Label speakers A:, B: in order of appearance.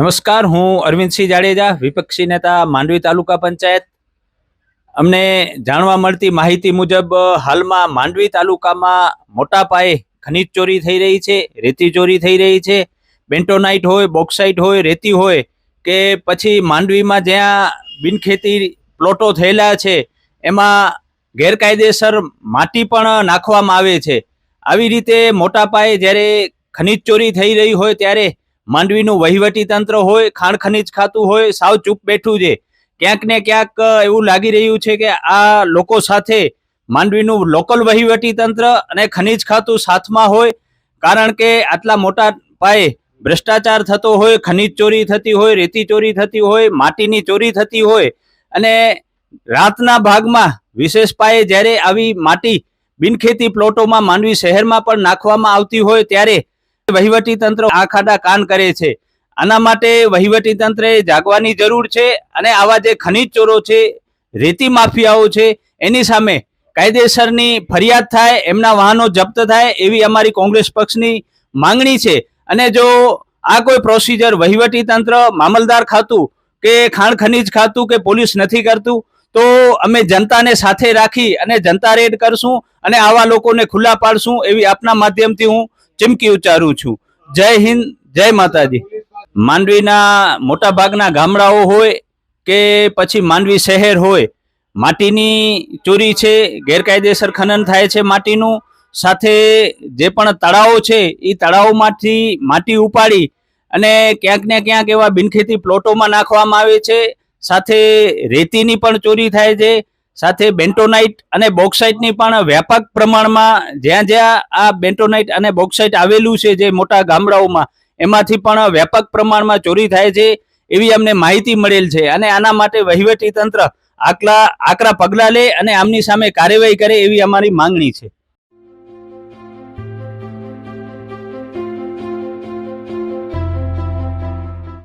A: નમસ્કાર, હું અરવિંદસિંહ જાડેજા, વિપક્ષી નેતા, માંડવી તાલુકા પંચાયત. અમને જાણવા મળતી માહિતી મુજબ, હાલમાં માંડવી તાલુકામાં મોટા પાયે ખનીજ ચોરી થઈ રહી છે, રેતી ચોરી થઈ રહી છે. બેન્ટોનાઇટ હોય, બોક્સાઇટ હોય, રેતી હોય, કે પછી માંડવીમાં જ્યાં બિનખેતી પ્લોટો થયેલા છે, એમાં ગેરકાયદેસર માટી પણ નાખવામાં આવે છે. આવી રીતે મોટા પાયે જ્યારે ખનીજ ચોરી થઈ રહી હોય ત્યારે માંડવીનું વહીવટી તંત્ર હોય, ખાણ ખનીજ ખાતું હોય, સાવ ચૂપ બેઠું છે. ક્યાંક ને ક્યાંક એવું લાગી રહ્યું છે કે આ લોકો સાથે માંડવીનું લોકલ વહીવટી તંત્ર અને ખનીજ ખાતું સાથમાં હોય, કારણ કે આટલા મોટા પાયે ભ્રષ્ટાચાર થતો હોય, ખનીજ ચોરી થતી હોય, રેતી ચોરી થતી હોય, માટીની ચોરી થતી હોય, અને રાતના ભાગમાં વિશેષ પાયે જ્યારે આવી માટી બિનખેતી પ્લોટોમાં માંડવી શહેરમાં પણ નાખવામાં આવતી હોય, ત્યારે વહીવટી તંત્ર આ ખાડા કાન કરે છે. આના માટે વહીવટી તંત્રે જાગવાની જરૂર છે અને આવા જે ખનીજ ચોરો છે, રેતી માફિયાઓ છે, એની સામે કાયદેસરની ફરિયાદ થાય, એમના વાહનો જપ્ત થાય એવી અમારી કોંગ્રેસ પક્ષની માંગણી છે. અને જો આ કોઈ પ્રોસિજર વહીવટી તંત્ર મામલદાર ખાતું કે ખાણ ખનીજ ખાતું કે પોલીસ નથી કરતું, તો અમે જનતાને સાથે રાખી અને જનતા રેડ કરશું અને આવા લોકોને ખુલ્લા પાડશું એવી આપના માધ્યમથી હું ચીમકી ઉચ્ચારું છું. જય હિન્દ, જય માતાજી. માંડવીના મોટા ભાગના ગામડાઓ હોય કે પછી માંડવી શહેર હોય, માટીની ચોરી છે, ગેરકાયદેસર ખનન થાય છે માટીનું, સાથે જે પણ તળાવો છે એ તળાવોમાંથી માટી ઉપાડી અને ક્યાંક ને ક્યાંક એવા બિનખેતી પ્લોટોમાં નાખવામાં આવે છે. સાથે રેતીની પણ ચોરી થાય છે. સાથે બેન્ટોનાઇટ અને બોક્સાઇટની પણ વ્યાપક પ્રમાણમાં જ્યાં જ્યાં આ બેન્ટોનાઇટ અને બોક્સાઇટ આવેલું છે જે મોટા ગામડાઓમાં, એમાંથી પણ વ્યાપક પ્રમાણમાં ચોરી થાય છે એવી અમને માહિતી મળેલ છે. અને આના માટે વહીવટી તંત્ર આકલા, આકરા પગલાં લે અને આમની સામે કાર્યવાહી કરે એવી અમારી માંગણી છે.